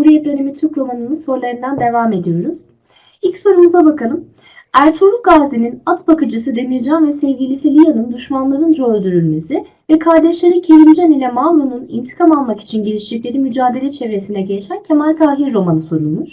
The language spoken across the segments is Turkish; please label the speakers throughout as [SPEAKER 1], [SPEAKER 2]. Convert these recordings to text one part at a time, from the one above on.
[SPEAKER 1] Cumhuriyet dönemi Türk romanının sorularından devam ediyoruz. İlk sorumuza bakalım. Ertuğrul Gazi'nin at bakıcısı Demircan ve sevgilisi Liya'nın düşmanlarınca öldürülmesi ve kardeşleri Kerimcan ile Mavro'nun intikam almak için giriştikleri mücadele çevresine geçen Kemal Tahir romanı sorulmuş.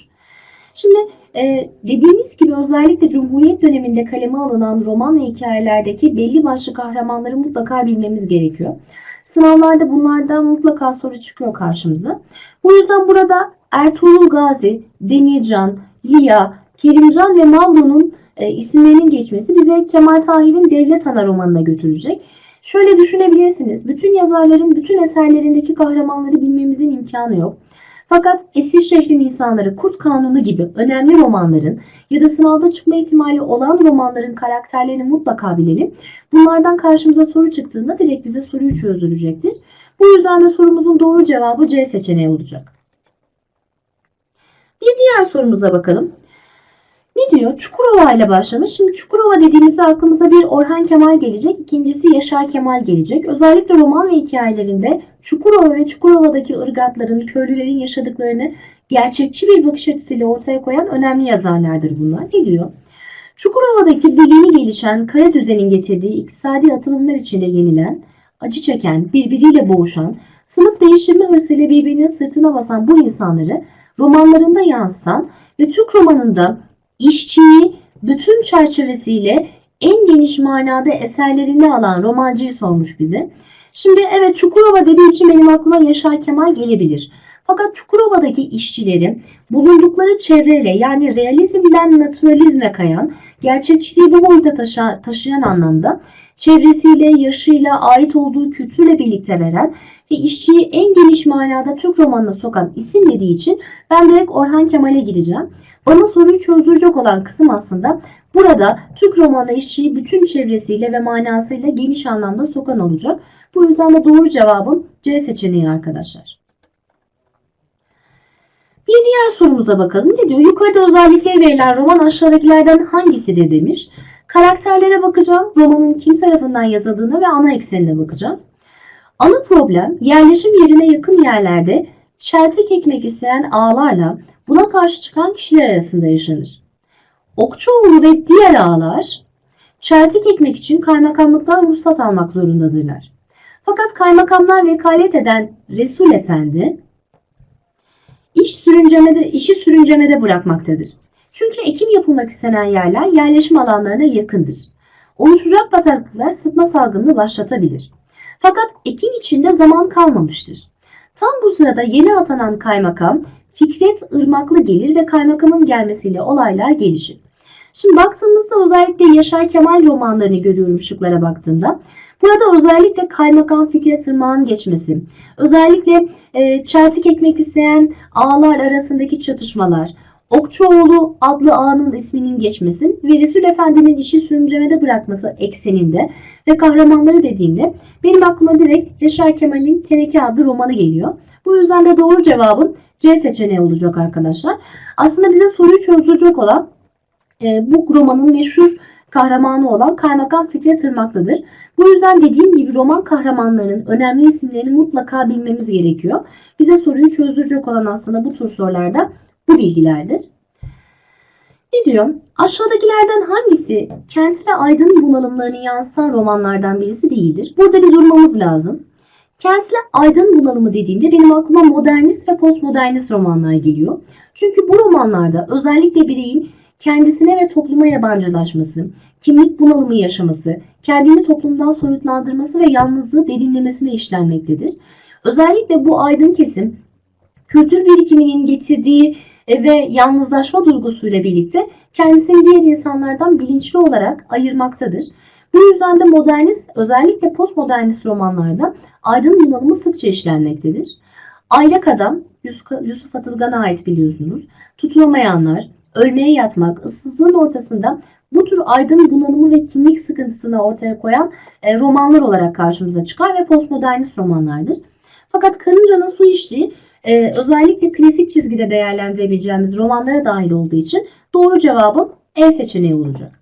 [SPEAKER 1] Şimdi e, dediğimiz gibi özellikle Cumhuriyet döneminde kaleme alınan roman ve hikayelerdeki belli başlı kahramanları mutlaka bilmemiz gerekiyor. Sınavlarda bunlardan mutlaka soru çıkıyor karşımıza. Bu yüzden burada Ertuğrul Gazi, Demircan, Liya, Kerimcan ve Mavro'nun e, isimlerinin geçmesi bize Kemal Tahir'in Devlet Ana romanına götürecek. Şöyle düşünebilirsiniz. Bütün yazarların bütün eserlerindeki kahramanları bilmemizin imkanı yok. Fakat Esir Şehrin İnsanları, Kurt Kanunu gibi önemli romanların ya da sınavda çıkma ihtimali olan romanların karakterlerini mutlaka bilelim. Bunlardan karşımıza soru çıktığında direkt bize soruyu çözdürecektir. Bu yüzden de sorumuzun doğru cevabı C seçeneği olacak. Bir diğer sorumuza bakalım. Ne diyor? Çukurova ile başlamış. Şimdi Çukurova dediğimizde aklımıza bir Orhan Kemal gelecek. ikincisi Yaşar Kemal gelecek. Özellikle roman ve hikayelerinde Çukurova ve Çukurova'daki ırgatların, köylülerin yaşadıklarını gerçekçi bir bakış açısıyla ortaya koyan önemli yazarlardır bunlar. Ne diyor? Çukurova'daki bilimi gelişen kara düzenin getirdiği iktisadi atılımlar içinde yenilen, acı çeken, birbiriyle boğuşan, sınıf değiştirme hırsıyla birbirinin sırtına basan bu insanları romanlarında yansıtan ve Türk romanında işçiyi bütün çerçevesiyle en geniş manada eserlerinde alan romancıyı sormuş bize. Şimdi evet Çukurova dediği için benim aklıma Yaşar Kemal gelebilir. Fakat Çukurova'daki işçilerin bulundukları çevreyle yani realizmden naturalizme kayan, gerçekçiliği bu boyuta taşı taşıyan anlamda çevresiyle, yaşıyla, ait olduğu kültürle birlikte veren ve işçiyi en geniş manada Türk romanına sokan isim dediği için ben direkt Orhan Kemal'e gideceğim. Bana soruyu çözdürecek olan kısım aslında burada Türk romanı işçiyi bütün çevresiyle ve manasıyla geniş anlamda sokan olacak. Bu yüzden de doğru cevabım C seçeneği arkadaşlar. Bir diğer sorumuza bakalım. Ne diyor? Yukarıda özellikleri verilen roman aşağıdakilerden hangisidir demiş. Karakterlere bakacağım. Romanın kim tarafından yazıldığına ve ana eksenine bakacağım. Ana problem yerleşim yerine yakın yerlerde çeltik ekmek isteyen ağlarla buna karşı çıkan kişiler arasında yaşanır. Okçuoğlu ve diğer ağlar çeltik ekmek için kaymakamlıktan ruhsat almak zorundadırlar. Fakat kaymakamlar vekalet eden Resul Efendi iş sürüncemede, işi sürüncemede bırakmaktadır. Çünkü ekim yapılmak istenen yerler yerleşim alanlarına yakındır. Oluşacak bataklıklar sıtma salgınını başlatabilir. Fakat ekim içinde zaman kalmamıştır. Tam bu sırada yeni atanan kaymakam Fikret Irmaklı gelir ve kaymakamın gelmesiyle olaylar gelişir. Şimdi baktığımızda özellikle Yaşar Kemal romanlarını görüyorum şıklara baktığımda. Burada özellikle kaymakam Fikret Irmak'ın geçmesi, özellikle e, çeltik ekmek isteyen ağlar arasındaki çatışmalar, Okçuoğlu adlı ağanın isminin geçmesi ve Resul Efendi'nin işi sürüncemede bırakması ekseninde ve kahramanları dediğimde benim aklıma direkt Yaşar Kemal'in Teneke adlı romanı geliyor. Bu yüzden de doğru cevabım C seçeneği olacak arkadaşlar. Aslında bize soruyu çözdürecek olan e, bu romanın meşhur kahramanı olan Kaymakam Fikret Irmaklı'dır. Bu yüzden dediğim gibi roman kahramanlarının önemli isimlerini mutlaka bilmemiz gerekiyor. Bize soruyu çözdürecek olan aslında bu tür sorularda bu bilgilerdir. Ne diyor? Aşağıdakilerden hangisi kent ve aydın bunalımlarını yansıtan romanlardan birisi değildir? Burada bir durmamız lazım. Kentle aydın bunalımı dediğimde benim aklıma modernist ve postmodernist romanlar geliyor. Çünkü bu romanlarda özellikle bireyin kendisine ve topluma yabancılaşması, kimlik bunalımı yaşaması, kendini toplumdan soyutlandırması ve yalnızlığı derinlemesine işlenmektedir. Özellikle bu aydın kesim kültür birikiminin getirdiği ve yalnızlaşma duygusuyla birlikte kendisini diğer insanlardan bilinçli olarak ayırmaktadır. Bu yüzden de modernist, özellikle postmodernist romanlarda aydın bunalımı sıkça işlenmektedir. Aylak Adam, Yusuf Atılgan'a ait biliyorsunuz. Tutunamayanlar, ölmeye yatmak, ıssızlığın ortasında bu tür aydın bunalımı ve kimlik sıkıntısını ortaya koyan e, romanlar olarak karşımıza çıkar ve postmodernist romanlardır. Fakat Karınca'nın su içtiği e, özellikle klasik çizgide değerlendirebileceğimiz romanlara dahil olduğu için doğru cevabım E seçeneği olacak.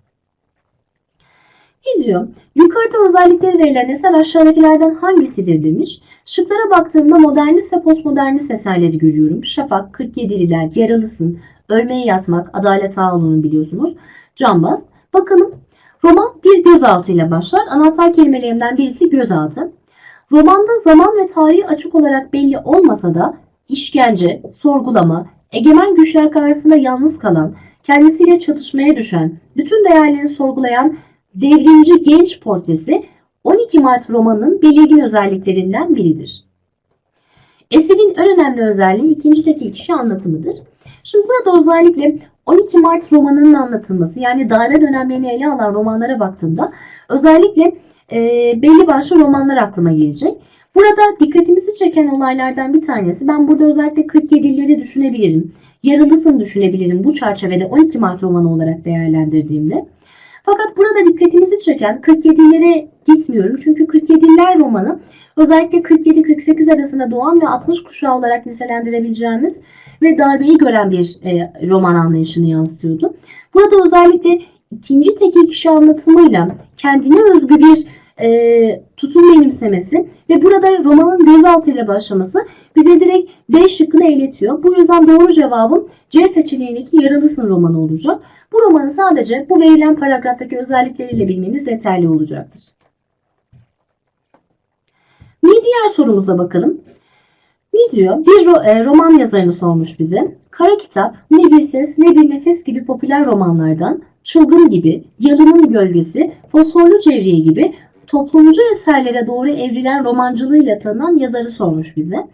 [SPEAKER 1] Ne diyor? Yukarıda özellikleri verilen eser aşağıdakilerden hangisidir demiş. Şıklara baktığımda modernist ve postmodernist eserleri görüyorum. Şafak, 47'liler, Yaralısın, Ölmeye Yatmak, Adalet Ağaoğlu'nu biliyorsunuz. Cambaz. Bakalım roman bir gözaltı ile başlar. Anahtar kelimelerinden birisi gözaltı. Romanda zaman ve tarihi açık olarak belli olmasa da işkence, sorgulama, egemen güçler karşısında yalnız kalan, kendisiyle çatışmaya düşen, bütün değerlerini sorgulayan devrimci genç portresi 12 Mart romanının belirgin özelliklerinden biridir. Eserin en önemli özelliği ikinci tekil kişi anlatımıdır. Şimdi burada özellikle 12 Mart romanının anlatılması yani darbe dönemlerini ele alan romanlara baktığımda özellikle e, belli başlı romanlar aklıma gelecek. Burada dikkatimizi çeken olaylardan bir tanesi ben burada özellikle 47'leri düşünebilirim. Yaralısın düşünebilirim bu çerçevede 12 Mart romanı olarak değerlendirdiğimde. Fakat burada dikkatimizi çeken 47'lere gitmiyorum. Çünkü 47'ler romanı özellikle 47-48 arasında doğan ve 60 kuşağı olarak nitelendirebileceğimiz ve darbeyi gören bir e, roman anlayışını yansıtıyordu. Burada özellikle ikinci tekil kişi anlatımıyla kendine özgü bir e, tutum benimsemesi ve burada romanın gözaltıyla başlaması bize direkt B şıkkını eğletiyor. Bu yüzden doğru cevabım C seçeneğindeki Yaralısın romanı olacak. Bu romanı sadece bu verilen paragraftaki özellikleriyle bilmeniz yeterli olacaktır. Bir diğer sorumuza bakalım. Ne diyor? Bir e, roman yazarını sormuş bize. Kara Kitap, Ne Bir Ses Ne Bir Nefes gibi popüler romanlardan Çılgın gibi, Yalının Gölgesi, Fosforlu Cevriye gibi toplumcu eserlere doğru evrilen romancılığıyla tanınan yazarı sormuş bize.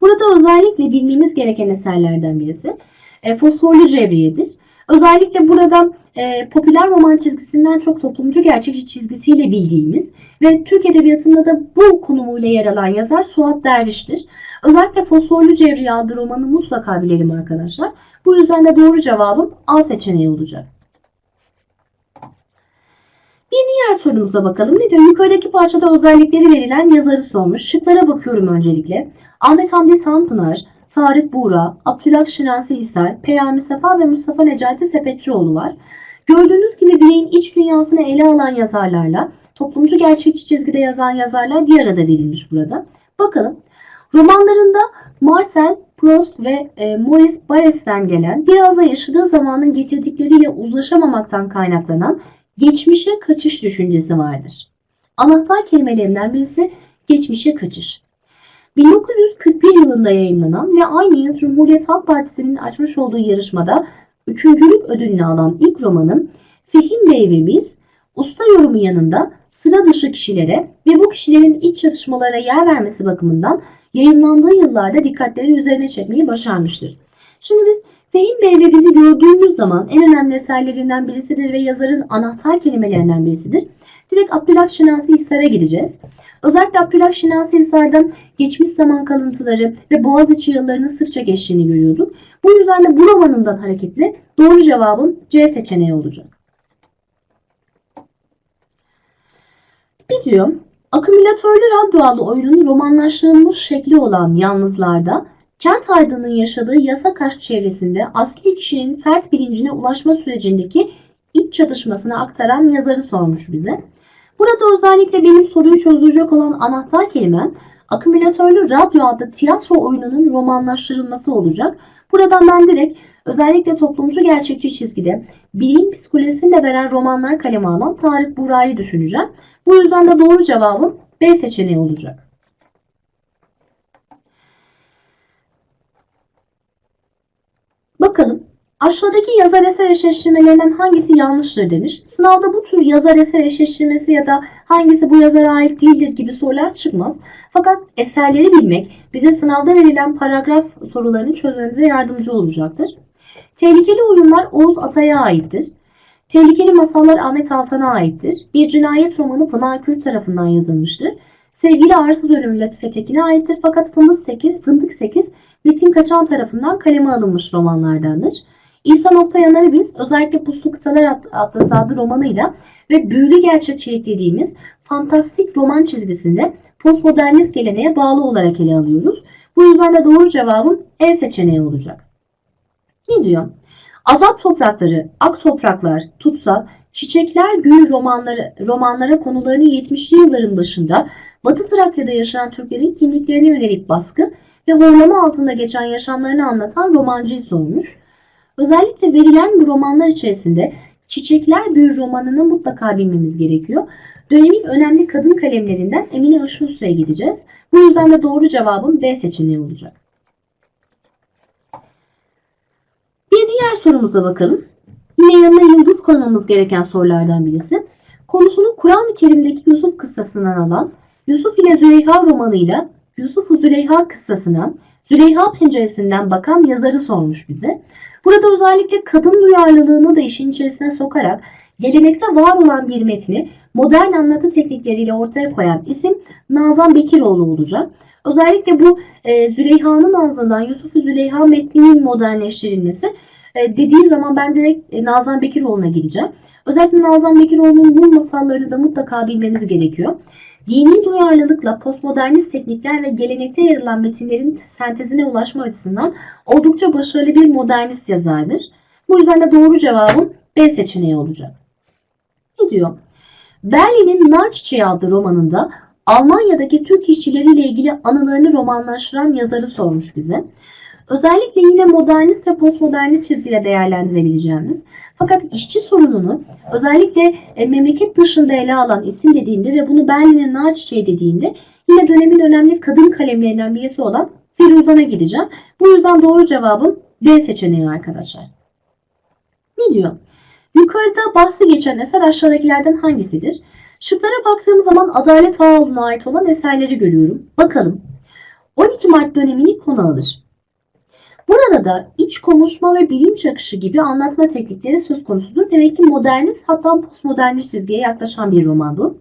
[SPEAKER 1] Burada özellikle bilmemiz gereken eserlerden birisi e, Fosforlu Cevriye'dir. Özellikle burada e, popüler roman çizgisinden çok toplumcu gerçekçi çizgisiyle bildiğimiz ve Türk Edebiyatı'nda da bu konumuyla yer alan yazar Suat Derviş'tir. Özellikle Fosforlu Cevriye adlı romanı mutlaka bilelim arkadaşlar. Bu yüzden de doğru cevabım A seçeneği olacak. Bir diğer sorumuza bakalım. Ne diyor? Yukarıdaki parçada özellikleri verilen yazarı sormuş. Şıklara bakıyorum öncelikle. Ahmet Hamdi Tanpınar, Tarık Buğra, Abdülhak Şinasi Hisar, Peyami Sefa ve Mustafa Necati Sepetçioğlu var. Gördüğünüz gibi bireyin iç dünyasını ele alan yazarlarla toplumcu gerçekçi çizgide yazan yazarlar bir arada verilmiş burada. Bakalım. Romanlarında Marcel Proust ve e, Maurice Barres'ten gelen biraz da yaşadığı zamanın getirdikleriyle uzlaşamamaktan kaynaklanan geçmişe kaçış düşüncesi vardır. Anahtar kelimelerinden birisi geçmişe kaçış. 1941 yılında yayınlanan ve aynı yıl Cumhuriyet Halk Partisi'nin açmış olduğu yarışmada üçüncülük ödülünü alan ilk romanım Fehim Bey ve Biz, usta yorumu yanında sıra dışı kişilere ve bu kişilerin iç çatışmalara yer vermesi bakımından yayınlandığı yıllarda dikkatleri üzerine çekmeyi başarmıştır. Şimdi biz Fehim Bey ve bizi gördüğümüz zaman en önemli eserlerinden birisidir ve yazarın anahtar kelimelerinden birisidir. Direkt Abdülhak Şinasi Hisar'a gideceğiz. Özellikle Abdülhak Şinasi Hisar'dan geçmiş zaman kalıntıları ve Boğaziçi yıllarının sıkça geçtiğini görüyorduk. Bu yüzden de bu romanından hareketle doğru cevabım C seçeneği olacak. Bir diyor, akümülatörlü radyo adlı oyunun romanlaştırılmış şekli olan Yalnızlar'da Kent Aydın'ın yaşadığı yasak aşk çevresinde asli kişinin fert bilincine ulaşma sürecindeki iç çatışmasını aktaran yazarı sormuş bize. Burada özellikle benim soruyu çözecek olan anahtar kelimem akümülatörlü radyo adlı tiyatro oyununun romanlaştırılması olacak. Buradan ben direkt özellikle toplumcu gerçekçi çizgide bilim psikolojisini de veren romanlar kaleme alan Tarık Buğra'yı düşüneceğim. Bu yüzden de doğru cevabım B seçeneği olacak. Bakalım aşağıdaki yazar eser eşleştirmelerinden hangisi yanlıştır demiş. Sınavda bu tür yazar eser eşleştirmesi ya da hangisi bu yazara ait değildir gibi sorular çıkmaz. Fakat eserleri bilmek bize sınavda verilen paragraf sorularını çözmemize yardımcı olacaktır. Tehlikeli oyunlar Oğuz Atay'a aittir. Tehlikeli masallar Ahmet Altan'a aittir. Bir cinayet romanı Pınar Kürt tarafından yazılmıştır. Sevgili Arsız Ölümü Latife Tekin'e aittir fakat Fındık 8, Fındık 8 Metin Kaçan tarafından kaleme alınmış romanlardandır. İsa Nokta Yanar'ı biz özellikle Puslu Kıtalar adlı adlı romanıyla ve büyülü gerçekçilik dediğimiz fantastik roman çizgisinde postmodernist geleneğe bağlı olarak ele alıyoruz. Bu yüzden de doğru cevabım E seçeneği olacak. Ne diyor? Azap toprakları, ak topraklar, tutsal, Çiçekler Büyü romanları, romanlara konularını 70'li yılların başında Batı Trakya'da yaşayan Türklerin kimliklerine yönelik baskı ve horlama altında geçen yaşamlarını anlatan romancıyı sormuş. Özellikle verilen bu romanlar içerisinde Çiçekler Büyür romanını mutlaka bilmemiz gerekiyor. Dönemin önemli kadın kalemlerinden Emine Işılsu'ya gideceğiz. Bu yüzden de doğru cevabım B seçeneği olacak. Bir diğer sorumuza bakalım. Yine yanına yıldız koymamız gereken sorulardan birisi. Konusunu Kur'an-ı Kerim'deki Yusuf kıssasından alan Yusuf ile Züleyha romanıyla Yusuf-u Züleyha kıssasına Züleyha penceresinden bakan yazarı sormuş bize. Burada özellikle kadın duyarlılığını da işin içerisine sokarak gelenekte var olan bir metni modern anlatı teknikleriyle ortaya koyan isim Nazan Bekiroğlu olacak. Özellikle bu e, Züleyha'nın ağzından Yusuf-u Züleyha metninin modernleştirilmesi e, dediği zaman ben direkt e, Nazan Bekiroğlu'na gideceğim. Özellikle Nazan Bekiroğlu'nun bu masallarını da mutlaka bilmemiz gerekiyor. Dini duyarlılıkla postmodernist teknikler ve gelenekte yer alan metinlerin sentezine ulaşma açısından oldukça başarılı bir modernist yazardır. Bu yüzden de doğru cevabım B seçeneği olacak. Ne diyor? Berlin'in Nar Çiçeği adlı romanında Almanya'daki Türk işçileriyle ilgili anılarını romanlaştıran yazarı sormuş bize. Özellikle yine modernist ve postmodernist çizgiyle değerlendirebileceğimiz fakat işçi sorununu özellikle e, memleket dışında ele alan isim dediğinde ve bunu Berlin'in nar çiçeği dediğinde yine dönemin önemli kadın kalemlerinden birisi olan Firuzan'a gideceğim. Bu yüzden doğru cevabım B seçeneği arkadaşlar. Ne diyor? Yukarıda bahsi geçen eser aşağıdakilerden hangisidir? Şıklara baktığım zaman Adalet Ağoğlu'na ait olan eserleri görüyorum. Bakalım. 12 Mart dönemini konu alır. Burada da iç konuşma ve bilinç akışı gibi anlatma teknikleri söz konusudur. Demek ki modernist hatta postmodernist çizgiye yaklaşan bir roman bu.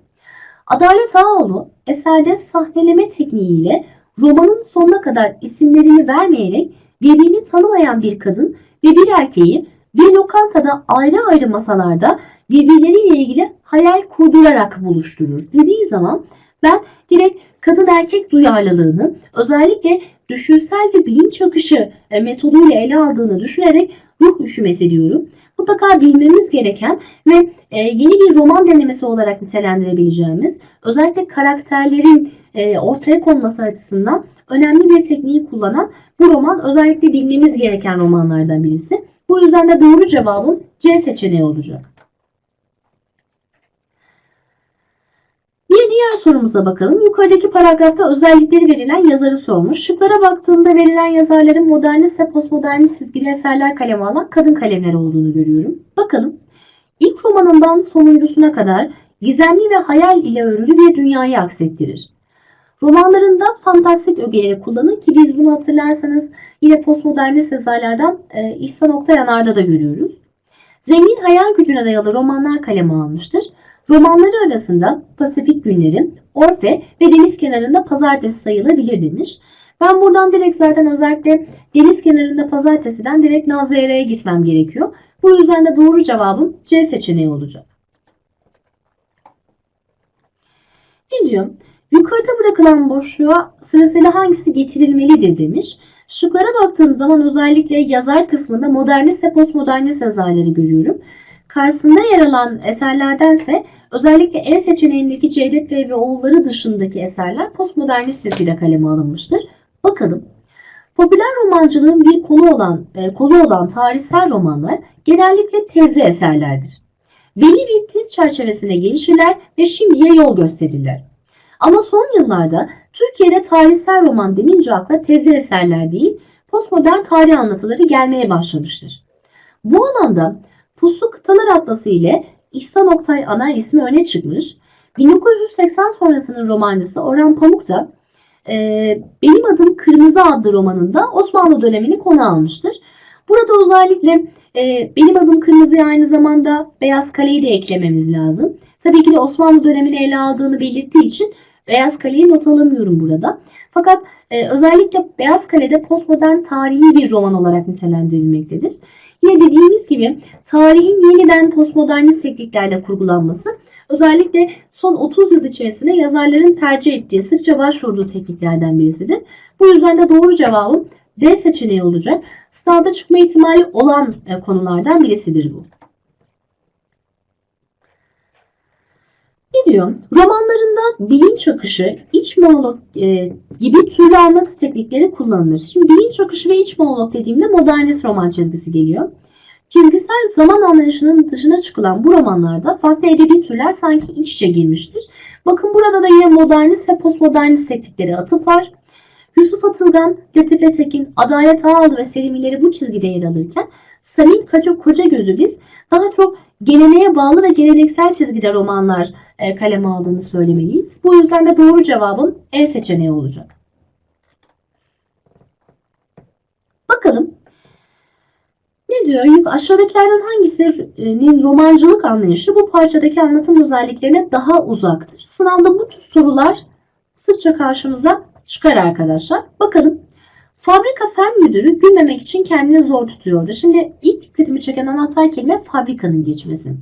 [SPEAKER 1] Adalet Ağoğlu eserde sahneleme tekniğiyle romanın sonuna kadar isimlerini vermeyerek birbirini tanımayan bir kadın ve bir erkeği bir lokantada ayrı ayrı masalarda birbirleriyle ilgili hayal kurdurarak buluşturur. Dediği zaman ben direkt kadın erkek duyarlılığını özellikle düşünsel ve bilinç akışı e, metoduyla ele aldığını düşünerek ruh üşümesi diyorum. Mutlaka bilmemiz gereken ve e, yeni bir roman denemesi olarak nitelendirebileceğimiz özellikle karakterlerin e, ortaya konması açısından önemli bir tekniği kullanan bu roman özellikle bilmemiz gereken romanlardan birisi. Bu yüzden de doğru cevabım C seçeneği olacak. Bir diğer sorumuza bakalım. Yukarıdaki paragrafta özellikleri verilen yazarı sormuş. Şıklara baktığımda verilen yazarların modernist ve postmodernist çizgili eserler kaleme alan kadın kalemler olduğunu görüyorum. Bakalım. İlk romanından sonuncusuna kadar gizemli ve hayal ile örülü bir dünyayı aksettirir. Romanlarında fantastik ögeleri kullanır ki biz bunu hatırlarsanız yine postmodernist yazarlardan e, İhsan Oktayanar'da da görüyoruz. Zengin hayal gücüne dayalı romanlar kaleme almıştır. Romanları arasında Pasifik Günleri, Orfe ve Deniz Kenarında Pazartesi sayılabilir demiş. Ben buradan direkt zaten özellikle Deniz Kenarında Pazartesi'den direkt Nazire'ye gitmem gerekiyor. Bu yüzden de doğru cevabım C seçeneği olacak. Ne diyor? Yukarıda bırakılan boşluğa sırasıyla hangisi getirilmelidir demiş. Şıklara baktığım zaman özellikle yazar kısmında modernist ve postmodernist yazarları görüyorum. Karşısında yer alan eserlerdense özellikle E seçeneğindeki Cevdet Bey ve oğulları dışındaki eserler postmodernist çizgide kaleme alınmıştır. Bakalım. Popüler romancılığın bir konu olan e, konu olan tarihsel romanlar genellikle tezli eserlerdir. Belli bir tez çerçevesine gelişirler ve şimdiye yol gösterirler. Ama son yıllarda Türkiye'de tarihsel roman denince akla tezli eserler değil, postmodern tarih anlatıları gelmeye başlamıştır. Bu alanda Puslu Kıtalar Atlası ile İhsan Oktay ana ismi öne çıkmış. 1980 sonrasının romancısı Orhan Pamuk da e, Benim Adım Kırmızı adlı romanında Osmanlı dönemini konu almıştır. Burada özellikle e, Benim Adım Kırmızı'ya aynı zamanda Beyaz Kale'yi de eklememiz lazım. Tabii ki de Osmanlı dönemini ele aldığını belirttiği için Beyaz Kale'yi not alamıyorum burada. Fakat e, özellikle Beyaz Kale'de postmodern tarihi bir roman olarak nitelendirilmektedir. Yine dediğimiz gibi tarihin yeniden postmodernist tekniklerle kurgulanması özellikle son 30 yıl içerisinde yazarların tercih ettiği, sıkça başvurduğu tekniklerden birisidir. Bu yüzden de doğru cevabım D seçeneği olacak. Sınavda çıkma ihtimali olan e, konulardan birisidir bu. Ne diyor? Romanlarında bilinç akışı, iç monolog e, gibi türlü anlatı teknikleri kullanılır. Şimdi bilinç akışı ve iç monolog dediğimde modernist roman çizgisi geliyor. Çizgisel zaman anlayışının dışına çıkılan bu romanlarda farklı edebi türler sanki iç içe girmiştir. Bakın burada da yine modernist ve postmodernist teknikleri atıf var. Yusuf Atılgan, Latife Tekin, Adalet Ağaoğlu ve Selim İleri bu çizgide yer alırken Samim Koca, Koca Gözü biz daha çok geleneğe bağlı ve geleneksel çizgide romanlar kaleme aldığını söylemeliyiz. Bu yüzden de doğru cevabım E seçeneği olacak. Bakalım ne diyor? Aşağıdakilerden hangisinin romancılık anlayışı bu parçadaki anlatım özelliklerine daha uzaktır? Sınavda bu tür sorular sıkça karşımıza çıkar arkadaşlar. Bakalım. Fabrika fen müdürü gülmemek için kendini zor tutuyordu. Şimdi ilk dikkatimi çeken anahtar kelime fabrikanın geçmesi.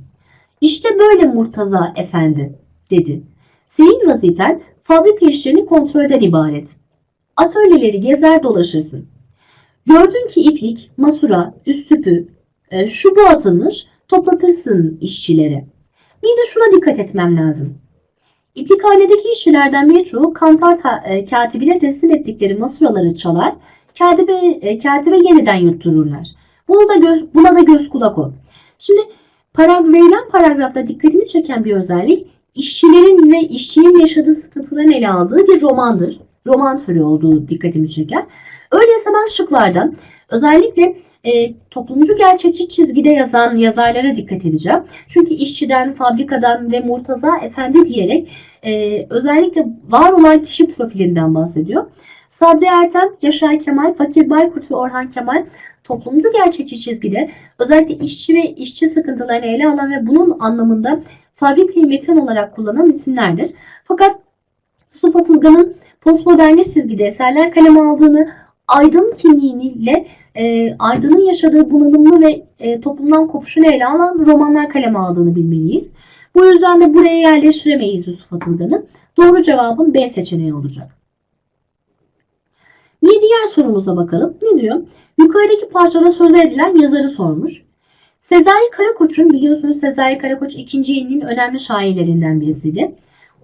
[SPEAKER 1] İşte böyle Murtaza efendi dedi. Senin vazifen fabrika işlerini kontrolden ibaret. Atölyeleri gezer dolaşırsın. Gördün ki iplik, masura, üstüpü, e, şu bu atılmış, toplatırsın işçilere. Bir de şuna dikkat etmem lazım. İplikhanedeki işçilerden birçoğu kantar ta- e, katibine teslim ettikleri masuraları çalar, katibe, e, katibe yeniden yuttururlar. Bunu da göz, buna da göz kulak ol. Şimdi parag verilen paragrafta dikkatimi çeken bir özellik işçilerin ve işçinin yaşadığı sıkıntıların ele aldığı bir romandır. Roman türü olduğu dikkatimi çeker. Öyleyse ben şıklardan özellikle e, toplumcu gerçekçi çizgide yazan yazarlara dikkat edeceğim. Çünkü işçiden, fabrikadan ve Murtaza Efendi diyerek e, özellikle var olan kişi profilinden bahsediyor. Sadri Ertem, Yaşar Kemal, Fakir Baykurt ve Orhan Kemal toplumcu gerçekçi çizgide özellikle işçi ve işçi sıkıntılarını ele alan ve bunun anlamında fabrikayı mekan olarak kullanan isimlerdir. Fakat Yusuf Atılgan'ın postmodernist çizgide eserler kaleme aldığını, aydın kimliğiyle e, aydının yaşadığı bunalımlı ve e, toplumdan kopuşunu ele alan romanlar kaleme aldığını bilmeliyiz. Bu yüzden de buraya yerleştiremeyiz Yusuf Atılgan'ı. Doğru cevabın B seçeneği olacak. Diğer sorumuza bakalım. Ne diyor? Yukarıdaki parçada söz edilen yazarı sormuş. Sezai Karakoç'un biliyorsunuz Sezai Karakoç ikinci yeninin önemli şairlerinden birisiydi.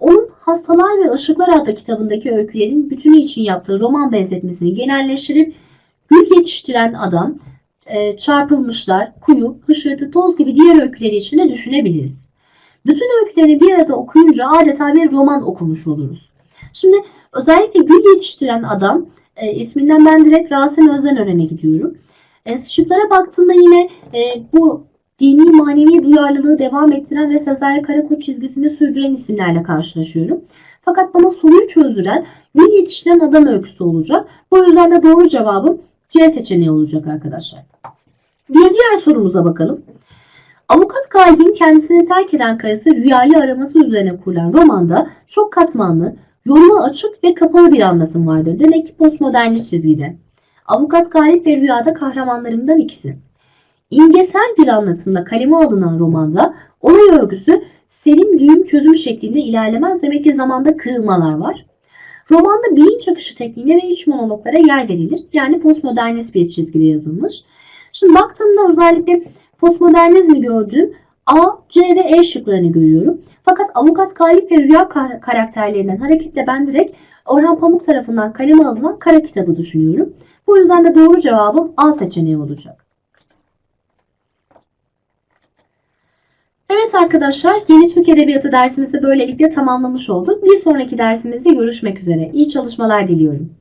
[SPEAKER 1] Onun Hastalar ve Işıklar adlı kitabındaki öykülerin bütünü için yaptığı roman benzetmesini genelleştirip gül yetiştiren adam, e, çarpılmışlar, kuyu, hışırtı, toz gibi diğer öyküleri içinde düşünebiliriz. Bütün öykülerini bir arada okuyunca adeta bir roman okumuş oluruz. Şimdi özellikle gül yetiştiren adam e, isminden ben direkt Rasim Özdenören'e gidiyorum. E, şıklara baktığımda yine e, bu dini manevi duyarlılığı devam ettiren ve Sezai Karakoç çizgisini sürdüren isimlerle karşılaşıyorum. Fakat bana soruyu çözdüren gül yetiştiren adam öyküsü olacak. Bu yüzden de doğru cevabım C seçeneği olacak arkadaşlar. Bir diğer sorumuza bakalım. Avukat Galip'in kendisini terk eden karısı Rüya'yı araması üzerine kurulan romanda çok katmanlı, yoruma açık ve kapalı bir anlatım vardır. Demek ki postmodernist çizgide. Avukat Galip ve Rüya'da kahramanlarımdan ikisi. İmgesel bir anlatımda kaleme alınan romanda olay örgüsü selim düğüm çözüm şeklinde ilerlemez demek ki zamanda kırılmalar var. Romanda bilinç akışı tekniğine ve iç monologlara yer verilir. Yani postmodernist bir çizgide yazılmış. Şimdi baktığımda özellikle postmodernizmi gördüğüm A, C ve E şıklarını görüyorum. Fakat Avukat Galip ve Rüya kar- karakterlerinden hareketle ben direkt Orhan Pamuk tarafından kaleme alınan kara kitabı düşünüyorum. Bu yüzden de doğru cevabım A seçeneği olacak. Evet arkadaşlar, yeni Türk Edebiyatı dersimizi böylelikle tamamlamış olduk. Bir sonraki dersimizde görüşmek üzere. İyi çalışmalar diliyorum.